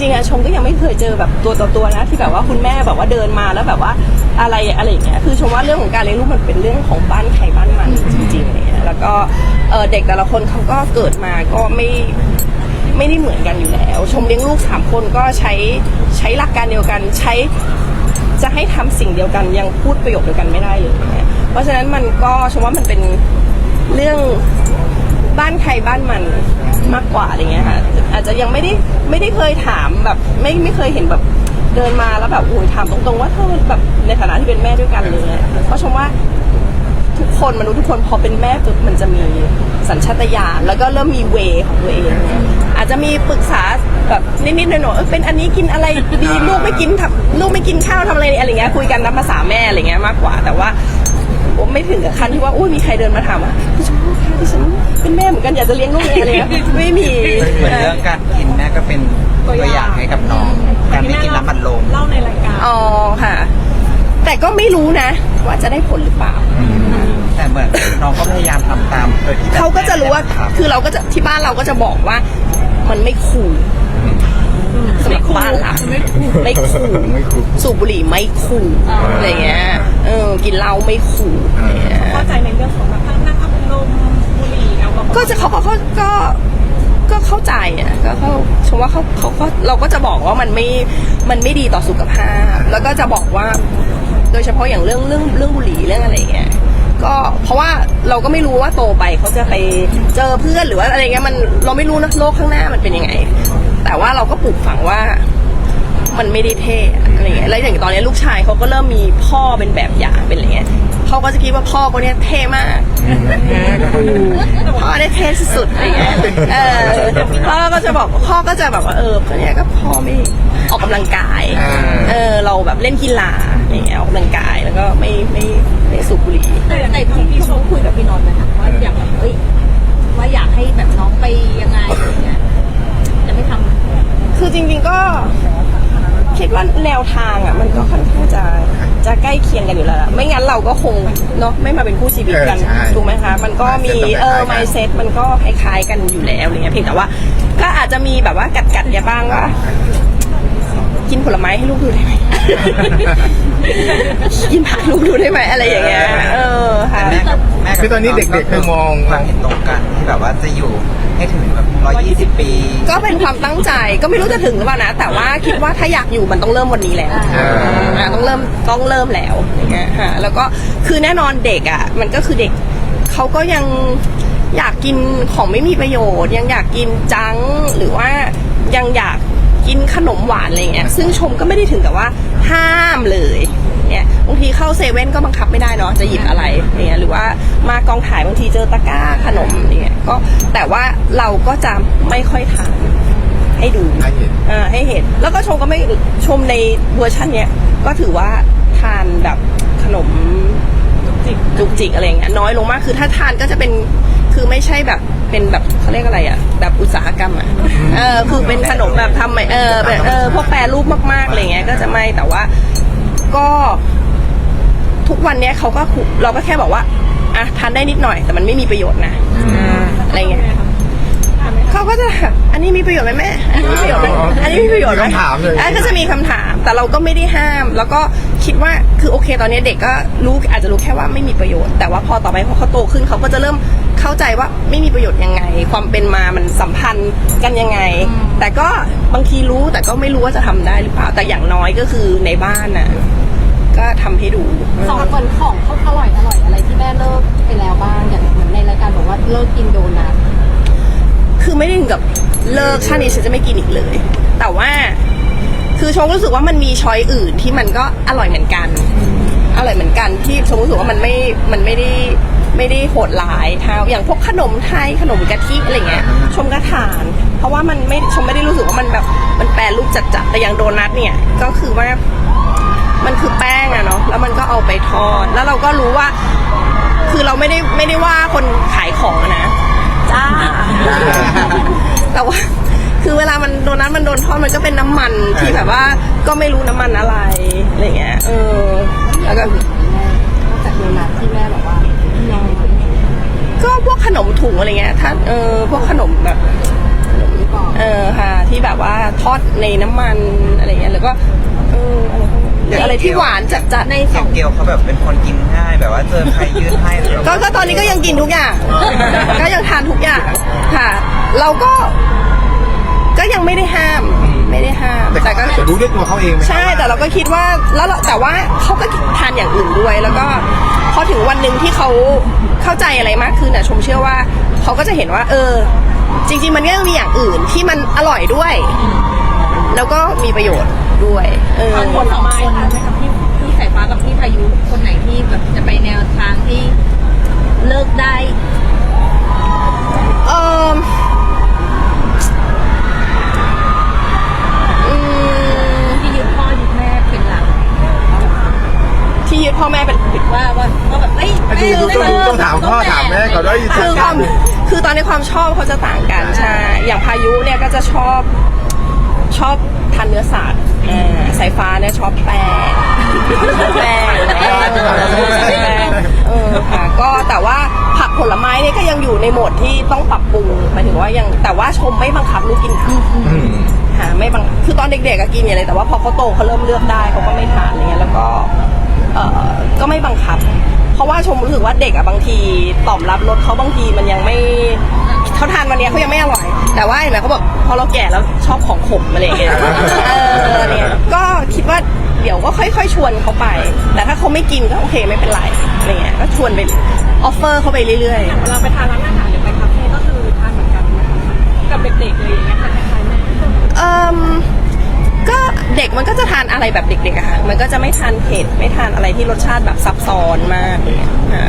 ริงๆอะชมก็ยังไม่เคยเจอแบบตัวต่อตัวนะที่แบบว่าคุณแม่แบบว่าเดินมาแล้วแบบว่าอะไรอะไรอย่างเงี้ยคือชมว่าเรื่องของการเลี้ยงลูกมันเป็นเรื่องของบ้านใครบ้านมันจริงๆอะไรเงี้ยแล้วก็เอ่อเด็กแต่ละคนเขาก็เกิดมาก็ไม่ไม่ได้เหมือนกันอยู่แล้ว ชมเลี้ยงลูกสามคนก็ใช้ใช้หลักการเดียวกันใช้จะให้ทำสิ่งเดียวกันยังพูดประโยคเดียวกันไม่ได้เลยเพราะฉะนั้นมันก็ชมว่ามันเป็นเรื่อง บ้านใครบ้านมันมากกว่าอะไรเงี้ยค่ะอาจจะยังไม่ได้ไม่ได้เคยถามแบบไม่ไม่เคยเห็นแบบเดินมาแล้วแบบโอ้ยถามตรงๆว่าเธอแบบในฐานะที่เป็นแม่ด้วยกันเลยเพราะชมว่าทุกคนมนุษย์ทุกคนพอเป็นแม่ปุ๊บมันจะมีสัญชาตญาณแล้วก็เริ่มมีเวของตัวเอง อาจจะมีปรึกษาแบบนิดๆหน่อยๆเออเป็นอันนี้กินอะไรดีลูกไม่กินทำลูกไม่กินข้าวทำอะไรอะไรเงี้ยคุยกันนับภาษาแม่อะไรเงี้ยมากกว่า แต่ว่าไม่ถึงกับขั้นที่ว่าอุ้ยมีใครเดินมาถามว่าพี่ชมพู่คะที่ฉัน เป็นแม่เหมือนกันอยากจะเลี้ยงลูกเองอะไรเงี้ยไม่มี เหมือนเรื่องการกินแม่ก็เป็นตัวอย่างให้กับน้อง การไม่กินน้ำมันลมเล่าในรายการอ๋อค่ะ แต่ก็ไม่รู้นะ ว่าจะได้ผลหรือเปล่า แต่เหมือนน้องก็พยายามทำตามโดยที่แบบเขาก็จะรู้ว่าครับคือเราก็จะที่บ้านเราก็จะบอกว่า มันไม่คูลสำหรับบ้านเราไม่คูลไม่คุ้มสูบบุหรี่ไม่คูลอะไรเงี้ยเออกินเหล้าไม่คูลอะไรเงี้ยเข้าใจในเรื่องของแบบนั่งอัพลมบุหรี่แอล ก็จะเขาก็เขาก็ก็เข้าใจอะก็เขาชมว่าเขาเขาก็เราก็จะบอกว่ามันไม่มันไม่ดีต่อสุขภาพ แล้วก็จะบอกว่า โดยเฉพาะอย่างเรื่องเรื่องเรื่องบุหรี่เรื่องอะไรเงี้ยก็เพราะว่าเราก็ไม่รู้ว่าโตไปเขาจะไปเจอเพื่อนหรือว่าอะไรเงี้ยมันเราไม่รู้นะโลกข้างหน้ามันเป็นยังไง แต่ว่าเราก็ปลูกฝังว่า มันไม่ได้เท่อะไรเงี้ยแล้วอย่างตอนนี้ลูกชายเขาก็เริ่มมีพ่อเป็นแบบอย่างเป็นอะไรเงี้ยเขาก็จะคิดว่าพ่อเขาเนี่ยเท่มากพ่อเนี่ยเท่สุดๆอะไรเงี้ยเออพ่อก็จะบอกพ่อก็จะแบบว่าเออเนี่ยก็พ่อไม่ออกกำลังกาย เออเราแบบเล่นกีฬาอะไรเงี้ยออกกำลังกายแล้วก็ไม่ไม่ไม่สูบบุหรี่แต่แต่ที่พี่ชมคุยกับพี่นนท์นะคะว่าอยากแบบเอ้ยว่าอยากให้แบบน้องไปยังไงยจะไม่ทำ คือจริงๆก็คิ ดว่าแนวทางอะมันก็ค่อนข้างจะจะใกล้เคียงกันอยู่แล้วล่ะไม่งั้นเราก็คงเนาะไม่มาเป็นคู่ชีวิตกันเออใช่ถูกไหมคะมันก็มีเออ mindset ต้องคล้ายๆกัน mindset มันก็คล้ายๆกันอยู่แล้วอะไรเงี้ยเพียงแต่ว่า ก็อาจจะมีแบบว่ากัดกัดๆอย่าบ้างว่า กินผลไม้ให้ลูกดูได้ไหม กินผักให้ลูกดูได้ไหมอะไรอย่างเงี้ย เออค่ะแต่แม่กับแม่กับคือตอนนี้เด็กๆคือมองความเห็นตรงกันที่แบบว่าจะอยู่ให้ถึงแบบร้อยยี่สิบปี ก็เป็นความตั้งใจก็ไม่รู้จะถึงหรือเปล่านะ แต่ว่าคิดว่าถ้าอยากอยู่มันต้องเริ่มวันนี้แล้วอ่า อ่าต้องเริ่มต้องเริ่มแล้วอย่างเงี้ยฮะแล้วก็คือแน่นอนเด็กอะ มันก็คือเด็กเขาก็ยังอยากกินของไม่มีประโยชน์ ยังอยากกินจังหรือว่ายังอยาก กินขนมหวานอะไรเงี้ยซึ่งชมก็ไม่ได้ถึงกับว่าห้ามเลยเนี่ยบางทีเข้าเซเว่นก็บังคับไม่ได้เนาะจะหยิบอะไรเนี่ยหรือว่ามากองถ่ายบางทีเจอตะกร้าขนมเนี่ยก็แต่ว่าเราก็จะไม่ค่อยทานให้ดูให้เห็นอ่าให้เห็น แล้วก็ชมก็ไม่ชมในเวอร์ชันเนี้ยก็ถือว่าทานแบบขนมจุกจิกจุกจิกอะไรอย่างเงี้ยน้อยลงมากคือถ้าทานก็จะเป็น คือไม่ใช่แบบเป็นแบบเขาเรียกอะไรอะ แบบอุตสาหกรรมอะเออคือเป็นขนมแบบทำใหม่เออแบบเออพวกแปรรูปมากๆอะไรเงี้ยก็จะไม่แต่ว่าก็ทุกวันเนี้ยเขาก็คุเราก็แค่บอกว่าอะทานได้นิดหน่อย แต่มันไม่มีประโยชน์นะอะไรเงี้ยเขาก็จะแบบอันนี้มีประโยชน์ไหมแม่อันนี้มีประโยชน์ไหมอ๋ออัอันนี้มีประโยชน์ไหมมีคำถามเลยอะก็จะมีคำถาม แต่เราก็ไม่ได้ห้าม แล้วก็คิดว่าคือโอเค ตอนนี้เด็กก็รู้อาจจะรู้แค่ว่าไม่มีประโยชน์ แต่ว่าพอต่อไปพอเขาโตขึ้นเขาก็จะเริ่ม เข้าใจว่าไม่มีประโยชน์ยังไง ความเป็นมามันสัมพันธ์กันยังไง แต่ก็บางทีรู้แต่ก็ไม่รู้ว่าจะทำได้หรือเปล่าแต่อย่างน้อยก็คือในบ้านน่ะก็ทำให้ดูสองคนของเขาอร่อยอร่อยอะไรที่แม่เลิกไปแล้วบ้างอย่างเหมือนในรายการบอกว่าเลิกกินโดนัทคือไม่ได้ถึงกับเลิกชาตินี้ฉันจะไม่กินอีกเลย แต่ว่าคือชมรู้สึกว่ามันมีช้อยอื่นที่มันก็อร่อยเหมือนกัน อร่อยเหมือนกันที่ชมรู้สึกว่ามันไม่มันไม่ได้ ไม่ได้โหดร้ายเท่าอย่างพวกขนมไทยขนมกะทิอะไรเงี้ยชมก็ทาน เพราะว่ามันไม่ชมไม่ได้รู้สึกว่ามันแบบมันแปรรูปจัดๆแต่อย่างโดนัทเนี่ยก็คือว่ามันคือแป้งอะเนาะแล้วมันก็เอาไปทอด แล้วเราก็รู้ว่า คือเราไม่ได้ไม่ได้ว่าคนขายของอะนะจ้าแต่ว่าคือเวลามันโดนัทมันโดนทอดมันก็เป็นน้ำมันที่แบบว่าก็ไม่รู้น้ำมันอะไรอะไรเงี้ยเออแล้วก็นอกจากโดนัทที่แม่บอกว่าน้อง ก็พวกขนมถุงอะไรเงี้ยถ้าเออพวกขนมแบบขนมก่อนเออค่ะ ที่แบบว่าทอดในน้ำมันอะไรเงี้ยแล้วก็เอออะไรพวกนี้หรืออะไรที่หวานจัดจัดๆในอสย่าองงเกลเขาแบบเป็นคนกินง่ายแบบว่าเจอใครยื่นให้แล้วก็ก็ตอนนี้ก็ยังกินทุกอย่าง ก็ยังทานทุกอย่างค่ะ เราก็ ก็ยังไม่ได้ห้าม ไม่ได้ห้าม แต่ก็จะรู้ด้วยตัวเขาเองไหมใช่แต่เราก็คิดว่าแล้วเราแต่ว่าเขาก็ทานอย่างอื่นด้วยแล้วก็พ อถึงวันหนึ่งที่เขาเข้าใจอะไรมากขึ้นน่ะชมเชื่อว่าเขาก็จะเห็นว่า เออ จริง ๆ มันก็ยังมีอย่างอื่นที่มันอร่อยด้วย แล้วก็มีประโยชน์ด้วย เออ คนสองคนไหมกับพี่พี่สายฟ้ากับพี่พายุคนไหนที่แบบจะไปแนวทางที่เลิกได้ เอออื ถามแม่ก่อนว่าคือความคือตอนในความชอบเขาจะต่างกันใช่อย่างพายุเนี่ยก็จะชอบชอบทานเนื้อสัตว์อ่าสายฟ้าเนี่ยชอบแป้งแป้งแป้งแป้งเออค่ะก็แต่ว่าผักผลไม้เนี่ยก็ยังอยู่ในโหมดที่ต้องปรับปรุงหมายถึงว่ายังแต่ว่าชมไม่บังคับลูกกินผักอืมหาไม่บังคือตอนเด็กๆก็กินอย่างไรแต่ว่าพอเขาโตเขาเริ่มเลือกได้เขาก็ไม่ทานอะไรเงี้ยแล้วก็เออก็ไม่บังคับ เพราะว่าชมรู้สึกว่าเด็กอะบางทีตอบรับรสเขาบางทีมันยังไม่เขาทานวันเนี้ยเขายังไม่อร่อย แต่ว่าเห็นไหมเขาบอกพอเราแก่แล้วชอบของขมอะไรเงี้ยเออเนี่ยก็คิดว่าเดี๋ยวก็ค่อยๆ ชวนเขาไป แต่ถ้าเขาไม่กินก็โอเคไม่เป็นไรอะไรเงี้ยก็ชวนไปออฟเฟอร์เขาไปเรื่อยๆเวลาไปทานร้านอาหารหรือไปคาเฟ่ก็คือทานเหมือนกันไหมคะกับเด็กๆเลยอย่างเงี้ยค่ะคล้ายๆแม่เอ่มก็ เด็กมันก็จะทานอะไรแบบเด็กๆอะค่ะ มันก็จะไม่ทานเผ็ด ไม่ทานอะไรที่รสชาติแบบซับซ้อนมากเลยค่ะ